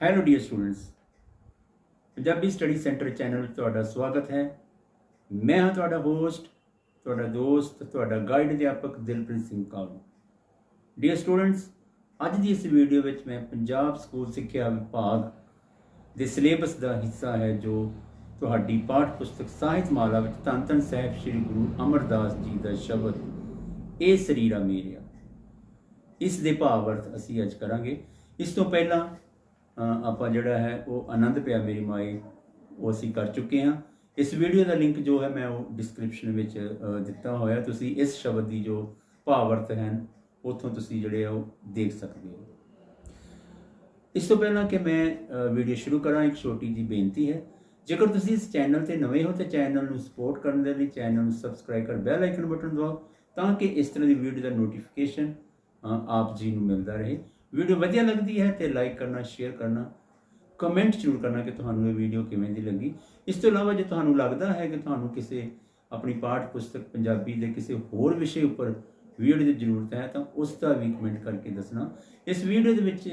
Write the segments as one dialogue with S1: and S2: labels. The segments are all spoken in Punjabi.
S1: Hello dear students Punjabi study centre channel ਵਿੱਚ ਤੁਹਾਡਾ ਸਵਾਗਤ ਹੈ। ਮੈਂ ਹਾਂ ਤੁਹਾਡਾ ਹੋਸਟ ਤੁਹਾਡਾ ਦੋਸਤ, ਤੁਹਾਡਾ ਗਾਈਡ ਅਧਿਆਪਕ ਦਿਲਪ੍ਰੀਤ ਸਿੰਘ ਕਾਲੂ। ਡੀਅਰ ਸਟੂਡੈਂਟਸ ਅੱਜ ਦੀ ਇਸ ਵੀਡੀਓ ਵਿੱਚ ਮੈਂ ਪੰਜਾਬ ਸਕੂਲ ਸਿੱਖਿਆ ਵਿਭਾਗ ਦੇ ਸਿਲੇਬਸ ਦਾ ਹਿੱਸਾ ਹੈ, ਜੋ ਤੁਹਾਡੀ ਪਾਠ ਪੁਸਤਕ ਸਾਹਿਤ ਮਾਲਾ ਵਿੱਚ ਧੰਨ ਧੰਨ ਸਾਹਿਬ ਸ੍ਰੀ ਗੁਰੂ ਅਮਰਦਾਸ ਜੀ ਦਾ ਸ਼ਬਦ, ਇਹ ਸਰੀਰਾ ਮੇਰਿਆ ਇਸ ਦੇ ਭਾਵ ਅਰਥ ਅਸੀਂ ਅੱਜ ਕਰਾਂਗੇ। ਇਸ ਤੋਂ ਪਹਿਲਾਂ ਆਪਾਂ ਜਿਹੜਾ ਹੈ ਉਹ ਆਨੰਦ ਪਿਆ ਮੇਰੀ ਮਾਈ, ਉਹ ਅਸੀਂ ਕਰ ਚੁੱਕੇ ਹਾਂ। ਇਸ ਵੀਡੀਓ ਦਾ ਲਿੰਕ ਜੋ ਹੈ ਮੈਂ ਉਹ ਡਿਸਕ੍ਰਿਪਸ਼ਨ ਵਿੱਚ ਦਿੱਤਾ ਹੋਇਆ। ਤੁਸੀਂ ਇਸ ਸ਼ਬਦ ਦੀ ਜੋ ਭਾਵ ਅਰਥ ਹਨ ਉੱਥੋਂ ਤੁਸੀਂ ਜਿਹੜੇ ਆ ਉਹ ਦੇਖ ਸਕਦੇ ਹੋ। ਇਸ ਤੋਂ ਪਹਿਲਾਂ ਕਿ ਮੈਂ ਵੀਡੀਓ ਸ਼ੁਰੂ ਕਰਾਂ, ਇੱਕ ਛੋਟੀ ਜੀ ਬੇਨਤੀ ਹੈ। ਜੇਕਰ ਤੁਸੀਂ ਇਸ ਚੈਨਲ ਤੇ ਨਵੇਂ ਹੋ, ਤੇ ਚੈਨਲ ਨੂੰ ਸਪੋਰਟ ਕਰਨ ਦੇ ਲਈ ਚੈਨਲ ਨੂੰ ਸਬਸਕ੍ਰਾਈਬ ਕਰ ਬੈਲ ਆਈਕਨ ਬਟਨ ਦਬਾਓ, ਤਾਂ ਕਿ ਇਸ ਤਰ੍ਹਾਂ ਦੀ ਵੀਡੀਓ ਦਾ ਨੋਟੀਫਿਕੇਸ਼ਨ ਆਪ ਜੀ ਨੂੰ ਮਿਲਦਾ ਰਹੇ। ਵੀਡੀਓ ਵਧੀਆ ਲੱਗਦੀ ਹੈ ਤੇ ਲਾਈਕ ਕਰਨਾ ਸ਼ੇਅਰ ਕਰਨਾ ਕਮੈਂਟ ਜ਼ਰੂਰ ਕਰਨਾ ਕਿ ਤੁਹਾਨੂੰ ਇਹ ਵੀਡੀਓ ਕਿਵੇਂ ਦੀ ਲੱਗੀ। ਇਸ ਤੋਂ ਇਲਾਵਾ ਜੇ ਤੁਹਾਨੂੰ ਲੱਗਦਾ ਹੈ ਕਿ ਤੁਹਾਨੂੰ ਕਿਸੇ ਆਪਣੀ ਪਾਠ ਪੁਸਤਕ ਪੰਜਾਬੀ ਦੇ ਕਿਸੇ ਹੋਰ ਵਿਸ਼ੇ ਉੱਪਰ ਵੀਡੀਓ ਦੀ ਜ਼ਰੂਰਤ ਹੈ ਤਾਂ ਉਸ ਦਾ ਵੀ ਕਮੈਂਟ ਕਰਕੇ ਦੱਸਣਾ। ਇਸ ਵੀਡੀਓ ਦੇ ਵਿੱਚ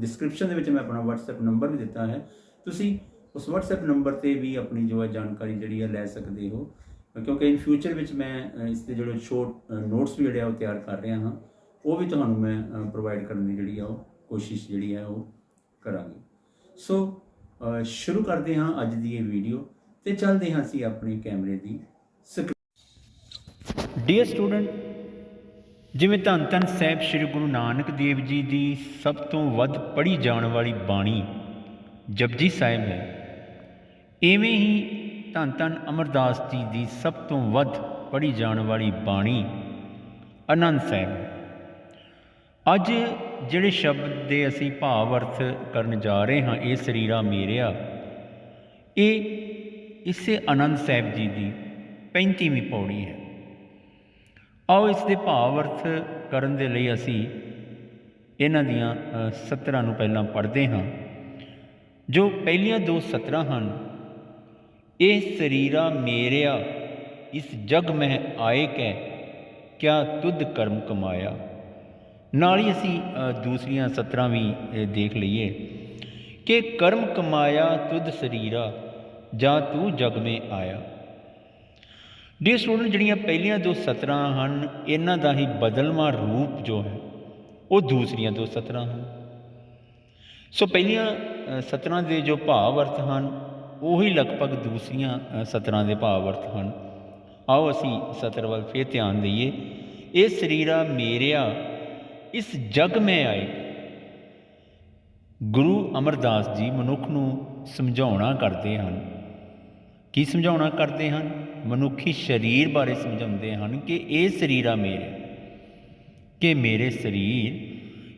S1: ਡਿਸਕ੍ਰਿਪਸ਼ਨ ਦੇ ਵਿੱਚ ਮੈਂ ਆਪਣਾ WhatsApp ਨੰਬਰ ਵੀ ਦਿੱਤਾ ਹੈ। ਤੁਸੀਂ ਉਸ WhatsApp ਨੰਬਰ ਤੇ ਵੀ ਆਪਣੀ ਜੋ ਹੈ ਜਾਣਕਾਰੀ ਜਿਹੜੀ ਹੈ ਲੈ ਸਕਦੇ ਹੋ। ਕਿਉਂਕਿ ਇਨ ਫਿਊਚਰ ਵਿੱਚ ਮੈਂ ਅ, ਇਸ ਦੇ ਜਿਹੜੇ ਸ਼ੋਰਟ ਨੋਟਸ ਵੀ ਜਿਹੜੇ ਆ ਉਹ ਤਿਆਰ ਕਰ ਰਿਹਾ ਹਾਂ। ਉਹ ਵੀ ਤੁਹਾਨੂੰ ਮੈਂ ਪ੍ਰੋਵਾਈਡ ਕਰਨ ਦੀ ਜਿਹੜੀ ਆ ਉਹ ਕੋਸ਼ਿਸ਼ ਜਿਹੜੀ ਹੈ ਉਹ ਕਰਾਂਗੇ। ਸੋ ਸ਼ੁਰੂ ਕਰਦੇ ਹਾਂ ਅੱਜ ਦੀ ਇਹ ਵੀਡੀਓ ਤੇ ਚੱਲਦੇ ਹਾਂ ਅਸੀਂ ਆਪਣੇ ਕੈਮਰੇ ਦੀ ਸਕਰੀਨ ਡੀਅਰ ਸਟੂਡੈਂਟ ਜਿਵੇਂ ਧੰਨ ਧੰਨ ਸਾਹਿਬ ਸ੍ਰੀ ਗੁਰੂ ਨਾਨਕ ਦੇਵ ਜੀ ਦੀ ਸਭ ਤੋਂ ਵੱਧ ਪੜ੍ਹੀ ਜਾਣ ਵਾਲੀ ਬਾਣੀ ਜਪਜੀ ਸਾਹਿਬ ਹੈ ਐਵੇਂ ਹੀ ਧੰਨ ਧੰਨ ਅਮਰਦਾਸ ਜੀ ਦੀ ਸਭ ਤੋਂ ਵੱਧ ਪੜ੍ਹੀ ਜਾਣ ਵਾਲੀ ਬਾਣੀ ਅਨੰਦ ਸਾਹਿਬ ਹੈ। ਅੱਜ ਜਿਹੜੇ ਸ਼ਬਦ ਦੇ ਅਸੀਂ ਭਾਵ ਅਰਥ ਕਰਨ ਜਾ ਰਹੇ ਹਾਂ, ਇਹ ਸਰੀਰਾ ਮੇਰਿਆ, ਇਹ ਇਸੇ ਆਨੰਦ ਸਾਹਿਬ ਜੀ ਦੀ 35ਵੀਂ ਪੌੜੀ ਹੈ। ਆਓ ਇਸ ਦੇ ਭਾਵ ਅਰਥ ਕਰਨ ਦੇ ਲਈ ਅਸੀਂ ਇਹਨਾਂ ਦੀਆਂ ਸਤਰਾਂ ਨੂੰ ਪਹਿਲਾਂ ਪੜ੍ਹਦੇ ਹਾਂ। ਜੋ ਪਹਿਲੀਆਂ ਦੋ ਸਤਰਾਂ ਹਨ, ਇਹ ਸਰੀਰਾ ਮੇਰਿਆ, ਇਸ ਜਗ ਮਹਿ ਆਏ ਕੈ, ਕਿਆ ਤੁਧ ਕਰਮ ਕਮਾਇਆ। ਨਾਲ ਹੀ ਅਸੀਂ ਦੂਸਰੀਆਂ ਸਤਰਾਂ ਵੀ ਦੇਖ ਲਈਏ ਕਿ ਕਰਮ ਕਮਾਇਆ ਤੁਧ ਸਰੀਰਾ, ਜਾਂ ਤੂੰ ਜਗ ਮੇ ਆਇਆ। ਡੀ ਸਟੂਡੈਂਟ ਜਿਹੜੀਆਂ ਪਹਿਲੀਆਂ ਦੋ ਸਤਰਾਂ ਹਨ, ਇਹਨਾਂ ਦਾ ਹੀ ਬਦਲਵਾਂ ਰੂਪ ਜੋ ਹੈ, ਉਹ ਦੂਸਰੀਆਂ ਦੋ ਸਤਰਾਂ ਹਨ। ਸੋ ਪਹਿਲੀਆਂ ਸਤਰਾਂ ਦੇ ਜੋ ਭਾਵ ਅਰਥ ਹਨ, ਉਹੀ ਲਗਭਗ ਦੂਸਰੀਆਂ ਸਤਰਾਂ ਦੇ ਭਾਵ ਅਰਥ ਹਨ। ਆਓ ਅਸੀਂ ਸਤਰ ਵੱਲ ਫੇਰ ਧਿਆਨ ਦਈਏ। ਇਹ ਸਰੀਰਾ ਮੇਰਿਆ ਇਸ ਜਗ ਮੈਂ ਆਏ। ਗੁਰੂ ਅਮਰਦਾਸ ਜੀ ਮਨੁੱਖ ਨੂੰ ਸਮਝਾਉਣਾ ਕਰਦੇ ਹਨ। ਕੀ ਸਮਝਾਉਣਾ ਕਰਦੇ ਹਨ? ਮਨੁੱਖੀ ਸਰੀਰ ਬਾਰੇ ਸਮਝਾਉਂਦੇ ਹਨ ਕਿ ਇਹ ਸਰੀਰਾ ਮੇਰੇ। ਕਿ ਮੇਰੇ ਸਰੀਰ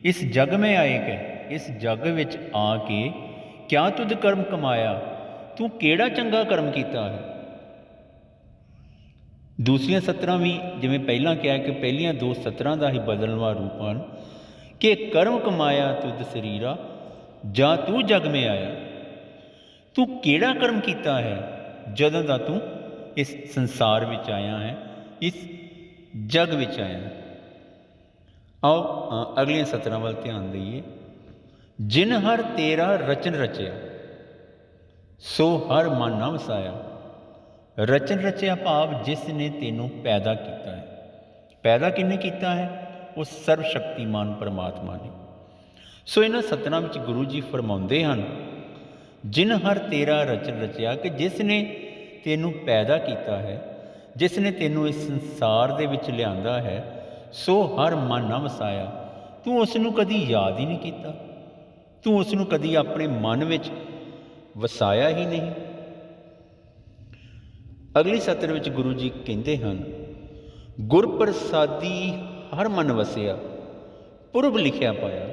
S1: ਇਸ ਜਗ ਮੈਂ ਆਏ ਕਿ ਇਸ ਜਗ ਵਿੱਚ ਆ ਕੇ ਕਿਆ ਤੁਧ ਕਰਮ ਕਮਾਇਆ? ਤੂੰ ਕਿਹੜਾ ਚੰਗਾ ਕਰਮ ਕੀਤਾ ਹੈ? ਦੂਸਰੀਆਂ ਸਤਰਾਂ ਵੀ ਜਿਵੇਂ ਪਹਿਲਾਂ ਕਿਹਾ ਕਿ ਪਹਿਲੀਆਂ ਦੋ ਸਤਰਾਂ ਦਾ ਹੀ ਬਦਲਵਾ ਰੂਪ ਹਨ, ਕਿ ਕਰਮ ਕਮਾਇਆ ਤੁਧ ਸਰੀਰਾ, ਜਾਂ ਤੂੰ ਜਗ ਮੇ ਆਇਆ। ਤੂੰ ਕਿਹੜਾ ਕਰਮ ਕੀਤਾ ਹੈ, ਜਦੋਂ ਦਾ ਤੂੰ ਇਸ ਸੰਸਾਰ ਵਿੱਚ ਆਇਆ ਹੈ, ਇਸ ਜਗ ਵਿੱਚ ਆਇਆ ਹੈ। ਆਓ ਅਗਲੀਆਂ ਸਤਰਾਂ ਵੱਲ ਧਿਆਨ ਦਈਏ। ਜਿਨ ਹਰ ਤੇਰਾ ਰਚਨ ਰਚਿਆ, ਸੋ ਹਰ ਮਨ ਨਾ ਵਸਾਇਆ। ਰਚਨ ਰਚਿਆ ਭਾਵ ਜਿਸ ਨੇ ਤੈਨੂੰ ਪੈਦਾ ਕੀਤਾ ਹੈ। ਪੈਦਾ ਕਿੰਨੇ ਕੀਤਾ ਹੈ? ਉਹ ਸਰਵ ਸ਼ਕਤੀਮਾਨ ਪਰਮਾਤਮਾ ਨੇ। ਸੋ ਇਹਨਾਂ ਸਤਨਾਂ ਵਿੱਚ ਗੁਰੂ ਜੀ ਫਰਮਾਉਂਦੇ ਹਨ, ਜਿਨ ਹਰ ਤੇਰਾ ਰਚਨ ਰਚਿਆ ਕਿ ਜਿਸ ਨੇ ਤੈਨੂੰ ਪੈਦਾ ਕੀਤਾ ਹੈ, ਜਿਸ ਨੇ ਤੈਨੂੰ ਇਸ ਸੰਸਾਰ ਦੇ ਵਿੱਚ ਲਿਆਂਦਾ ਹੈ, ਸੋ ਹਰ ਮਨ ਨਾ ਵਸਾਇਆ। ਤੂੰ ਉਸ ਨੂੰ ਕਦੀ ਯਾਦ ਹੀ ਨਹੀਂ ਕੀਤਾ। ਤੂੰ ਉਸ ਨੂੰ ਕਦੀ ਆਪਣੇ ਮਨ ਵਿੱਚ ਵਸਾਇਆ ਹੀ ਨਹੀਂ। ਅਗਲੀ ਸਤਰ ਵਿੱਚ ਗੁਰੂ ਜੀ ਕਹਿੰਦੇ ਹਨ ਗੁਰ ਪ੍ਰਸਾਦੀ ਹਰ ਮਨ ਵਸਿਆ, ਪੁਰਬ ਲਿਖਿਆ ਪਾਇਆ।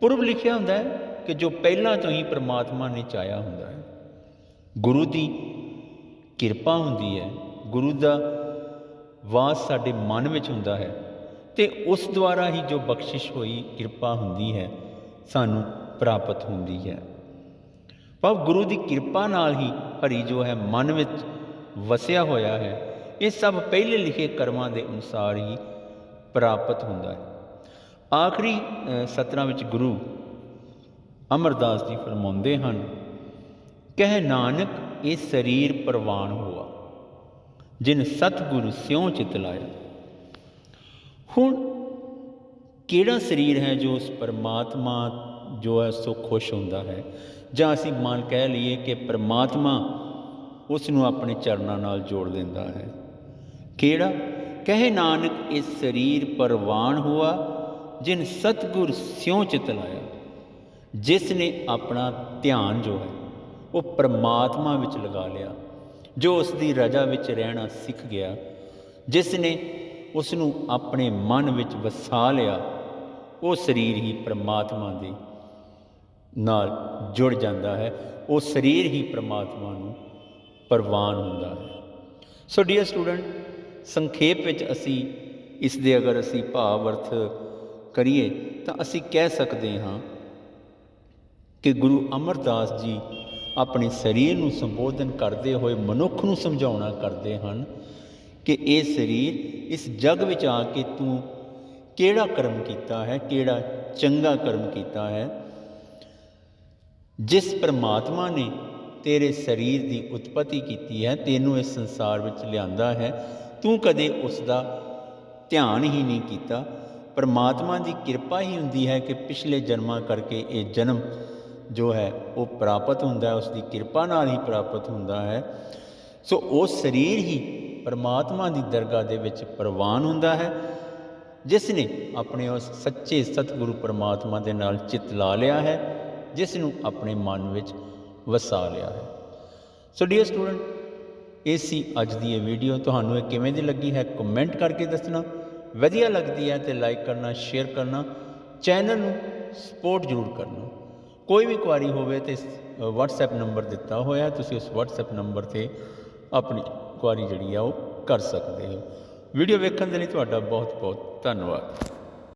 S1: ਪੁਰਬ ਲਿਖਿਆ ਹੁੰਦਾ ਹੈ ਕਿ ਜੋ ਪਹਿਲਾਂ ਤੋਂ ਹੀ ਪ੍ਰਮਾਤਮਾ ਨੇ ਚਾਹਿਆ ਹੁੰਦਾ ਹੈ। ਗੁਰੂ ਦੀ ਕਿਰਪਾ ਹੁੰਦੀ ਹੈ, ਗੁਰੂ ਦਾ ਵਾਸ ਸਾਡੇ ਮਨ ਵਿੱਚ ਹੁੰਦਾ ਹੈ ਤੇ ਉਸ ਦੁਆਰਾ ਹੀ ਜੋ ਬਖਸ਼ਿਸ਼ ਹੋਈ ਕਿਰਪਾ ਹੁੰਦੀ ਹੈ, ਸਾਨੂੰ ਪ੍ਰਾਪਤ ਹੁੰਦੀ ਹੈ। ਭਾਵ ਗੁਰੂ ਦੀ ਕਿਰਪਾ ਨਾਲ ਹੀ ਹਰੀ ਜੋ ਹੈ ਮਨ ਵਿੱਚ ਵਸਿਆ ਹੋਇਆ ਹੈ। ਇਹ ਸਭ ਪਹਿਲੇ ਲਿਖੇ ਕਰਮਾਂ ਦੇ ਅਨੁਸਾਰ ਹੀ ਪ੍ਰਾਪਤ ਹੁੰਦਾ ਹੈ। ਆਖਰੀ ਸਤਰਾਂ ਵਿੱਚ ਗੁਰੂ
S2: ਅਮਰਦਾਸ ਜੀ ਫਰਮਾਉਂਦੇ ਹਨ, ਕਹਿ ਨਾਨਕ, ਇਹ ਸਰੀਰ ਪ੍ਰਵਾਨ ਹੋਆ, ਜਿਨ ਸਤਿਗੁਰ ਸਿਉ ਚਿਤ ਲਾਇਆ। ਹੁਣ ਕਿਹੜਾ ਸਰੀਰ ਹੈ ਜੋ ਉਸ ਪਰਮਾਤਮਾ ਜੋ ਹੈ ਸੋ ਖੁਸ਼ ਹੁੰਦਾ ਹੈ? ਜਾਂ ਅਸੀਂ ਮਨ ਕਹਿ ਲਈਏ ਕਿ ਪਰਮਾਤਮਾ ਉਸ ਨੂੰ ਆਪਣੇ ਚਰਨਾਂ ਨਾਲ ਜੋੜ ਦਿੰਦਾ ਹੈ। ਕਿਹੜਾ? ਕਹੇ ਨਾਨਕ, ਇਸ ਸਰੀਰ ਪਰਵਾਨ ਹੁਆ, ਜਿਨ ਸਤਗੁਰ ਸਿਉ ਚਿਤ ਲਾਇਆ। ਜਿਸ ਨੇ ਆਪਣਾ ਧਿਆਨ ਜੋ ਹੈ, ਉਹ ਪਰਮਾਤਮਾ ਵਿੱਚ ਲਗਾ ਲਿਆ। ਜੋ ਉਸ ਦੀ ਰਜਾ ਵਿੱਚ ਰਹਿਣਾ ਸਿੱਖ ਗਿਆ, ਜਿਸ ਨੇ ਉਸ ਨੂੰ ਆਪਣੇ ਮਨ ਵਿੱਚ ਵਸਾ ਲਿਆ, ਉਹ ਸਰੀਰ ਹੀ ਪਰਮਾਤਮਾ ਦੇ ਨਾਲ ਜੁੜ ਜਾਂਦਾ ਹੈ। ਉਹ ਸਰੀਰ ਹੀ ਪਰਮਾਤਮਾ ਨੂੰ ਪ੍ਰਵਾਨ ਹੁੰਦਾ ਹੈ। ਸੋ ਡੀਅਰ ਸਟੂਡੈਂਟ ਸੰਖੇਪ ਵਿੱਚ ਅਸੀਂ ਇਸ ਦੇ ਅਗਰ ਅਸੀਂ ਭਾਵ ਅਰਥ ਕਰੀਏ ਤਾਂ ਅਸੀਂ ਕਹਿ ਸਕਦੇ ਹਾਂ ਕਿ ਗੁਰੂ ਅਮਰਦਾਸ ਜੀ ਆਪਣੇ ਸਰੀਰ ਨੂੰ ਸੰਬੋਧਨ ਕਰਦੇ ਹੋਏ ਮਨੁੱਖ ਨੂੰ ਸਮਝਾਉਣਾ ਕਰਦੇ ਹਨ ਕਿ ਇਹ ਸਰੀਰ ਇਸ ਜਗ ਵਿੱਚ ਆ ਕੇ ਤੂੰ ਕਿਹੜਾ ਕਰਮ ਕੀਤਾ ਹੈ, ਕਿਹੜਾ ਚੰਗਾ ਕਰਮ ਕੀਤਾ ਹੈ, ਜਿਸ ਪਰਮਾਤਮਾ ਨੇ ਤੇਰੇ ਸਰੀਰ ਦੀ ਉਤਪਤੀ ਕੀਤੀ ਹੈ, ਤੈਨੂੰ ਇਸ ਸੰਸਾਰ ਵਿੱਚ ਲਿਆਂਦਾ ਹੈ। ਤੂੰ ਕਦੇ ਉਸ ਦਾ ਧਿਆਨ ਹੀ ਨਹੀਂ ਕੀਤਾ। ਪਰਮਾਤਮਾ ਦੀ ਕਿਰਪਾ ਹੀ ਹੁੰਦੀ ਹੈ ਕਿ ਪਿਛਲੇ ਜਨਮਾਂ ਕਰਕੇ ਇਹ ਜਨਮ ਜੋ ਹੈ, ਉਹ ਪ੍ਰਾਪਤ ਹੁੰਦਾ ਹੈ ਉਸ ਦੀ ਕਿਰਪਾ ਨਾਲ ਹੀ ਪ੍ਰਾਪਤ ਹੁੰਦਾ ਹੈ। ਸੋ ਉਹ ਸਰੀਰ ਹੀ ਪਰਮਾਤਮਾ ਦੀ ਦਰਗਾਹ ਦੇ ਵਿੱਚ ਪ੍ਰਵਾਨ ਹੁੰਦਾ ਹੈ, ਜਿਸ ਨੇ ਆਪਣੇ ਉਸ ਸੱਚੇ ਸਤਿਗੁਰੂ ਪਰਮਾਤਮਾ ਦੇ ਨਾਲ ਚਿਤ ਲਾ ਲਿਆ ਹੈ, ਜਿਸ ਨੂੰ ਆਪਣੇ ਮਨ ਵਿੱਚ ਵਸਾ ਲਿਆ ਹੈ। ਸੋ ਡੀਅਰ ਸਟੂਡੈਂਟ ਇਹ ਸੀ ਅੱਜ ਦੀ ਇਹ ਵੀਡੀਓ ਤੁਹਾਨੂੰ ਇਹ ਕਿਵੇਂ ਦੀ ਲੱਗੀ ਹੈ? ਕਮੈਂਟ ਕਰਕੇ ਦੱਸਣਾ। ਵਧੀਆ ਲੱਗਦੀ ਹੈ ਤੇ ਲਾਈਕ ਕਰਨਾ ਸ਼ੇਅਰ ਕਰਨਾ। ਚੈਨਲ ਨੂੰ ਸਪੋਰਟ ਜ਼ਰੂਰ ਕਰਨਾ। ਕੋਈ ਵੀ ਕੁਆਰੀ ਹੋਵੇ ਤੇ WhatsApp ਨੰਬਰ ਦਿੱਤਾ ਹੋਇਆ, ਤੁਸੀਂ ਉਸ WhatsApp ਨੰਬਰ ਤੇ ਆਪਣੀ ਕੁਆਰੀ ਜਿਹੜੀ ਆ ਉਹ ਕਰ ਸਕਦੇ ਹੋ। ਵੀਡੀਓ ਵੇਖਣ ਦੇ ਲਈ ਤੁਹਾਡਾ ਬਹੁਤ ਬਹੁਤ ਧੰਨਵਾਦ।